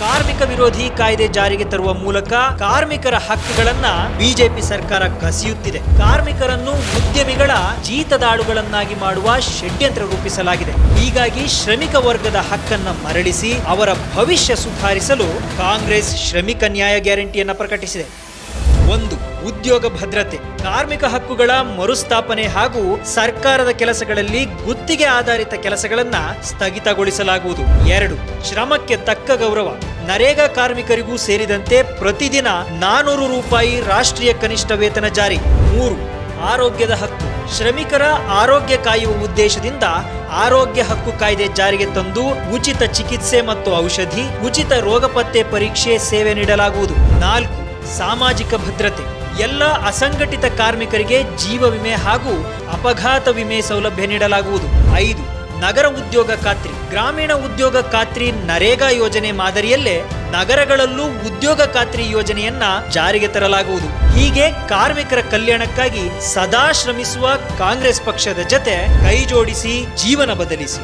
ಕಾರ್ಮಿಕ ವಿರೋಧಿ ಕಾಯ್ದೆ ಜಾರಿಗೆ ತರುವ ಮೂಲಕ ಕಾರ್ಮಿಕರ ಹಕ್ಕುಗಳನ್ನ ಬಿಜೆಪಿ ಸರ್ಕಾರ ಕಸಿಯುತ್ತಿದೆ. ಕಾರ್ಮಿಕರನ್ನು ಉದ್ಯಮಿಗಳ ಜೀತದಾಳುಗಳನ್ನಾಗಿ ಮಾಡುವ ಷಡ್ಯಂತ್ರ ರೂಪಿಸಲಾಗಿದೆ. ಹೀಗಾಗಿ ಶ್ರಮಿಕ ವರ್ಗದ ಹಕ್ಕನ್ನ ಮರಳಿಸಿ ಅವರ ಭವಿಷ್ಯ ಸುಧಾರಿಸಲು ಕಾಂಗ್ರೆಸ್ ಶ್ರಮಿಕ ನ್ಯಾಯ ಗ್ಯಾರಂಟಿಯನ್ನು ಪ್ರಕಟಿಸಿದೆ. ಒಂದು, ಉದ್ಯೋಗ ಭದ್ರತೆ. ಕಾರ್ಮಿಕ ಹಕ್ಕುಗಳ ಮರುಸ್ಥಾಪನೆ ಹಾಗೂ ಸರ್ಕಾರದ ಕೆಲಸಗಳಲ್ಲಿ ಗುತ್ತಿಗೆ ಆಧಾರಿತ ಕೆಲಸಗಳನ್ನ ಸ್ಥಗಿತಗೊಳಿಸಲಾಗುವುದು. ಎರಡು, ಶ್ರಮಕ್ಕೆ ತಕ್ಕ ಗೌರವ. ನರೇಗಾ ಕಾರ್ಮಿಕರಿಗೂ ಸೇರಿದಂತೆ ಪ್ರತಿದಿನ ನಾನೂರು ರೂಪಾಯಿ ರಾಷ್ಟ್ರೀಯ ಕನಿಷ್ಠ ವೇತನ ಜಾರಿ. ಮೂರು, ಆರೋಗ್ಯದ ಹಕ್ಕು. ಶ್ರಮಿಕರ ಆರೋಗ್ಯ ಕಾಯುವ ಉದ್ದೇಶದಿಂದ ಆರೋಗ್ಯ ಹಕ್ಕು ಕಾಯ್ದೆ ಜಾರಿಗೆ ತಂದು ಉಚಿತ ಚಿಕಿತ್ಸೆ ಮತ್ತು ಔಷಧಿ, ಉಚಿತ ರೋಗ ಪತ್ತೆ ಪರೀಕ್ಷೆ ಸೇವೆ ನೀಡಲಾಗುವುದು. ನಾಲ್ಕು, ಸಾಮಾಜಿಕ ಭದ್ರತೆ. ಎಲ್ಲ ಅಸಂಘಟಿತ ಕಾರ್ಮಿಕರಿಗೆ ಜೀವ ವಿಮೆ ಹಾಗೂ ಅಪಘಾತ ವಿಮೆ ಸೌಲಭ್ಯ ನೀಡಲಾಗುವುದು. ಐದು ನಗರ ಉದ್ಯೋಗ ಖಾತ್ರಿ, ಗ್ರಾಮೀಣ ಉದ್ಯೋಗ ಖಾತ್ರಿ ನರೇಗಾ ಯೋಜನೆ ಮಾದರಿಯಲ್ಲೇ ನಗರಗಳಲ್ಲೂ ಉದ್ಯೋಗ ಖಾತ್ರಿ ಯೋಜನೆಯನ್ನ ಜಾರಿಗೆ ತರಲಾಗುವುದು. ಹೀಗೆ ಕಾರ್ಮಿಕರ ಕಲ್ಯಾಣಕ್ಕಾಗಿ ಸದಾ ಶ್ರಮಿಸುವ ಕಾಂಗ್ರೆಸ್ ಪಕ್ಷದ ಜತೆ ಕೈ ಜೋಡಿಸಿ ಜೀವನ ಬದಲಿಸಿ.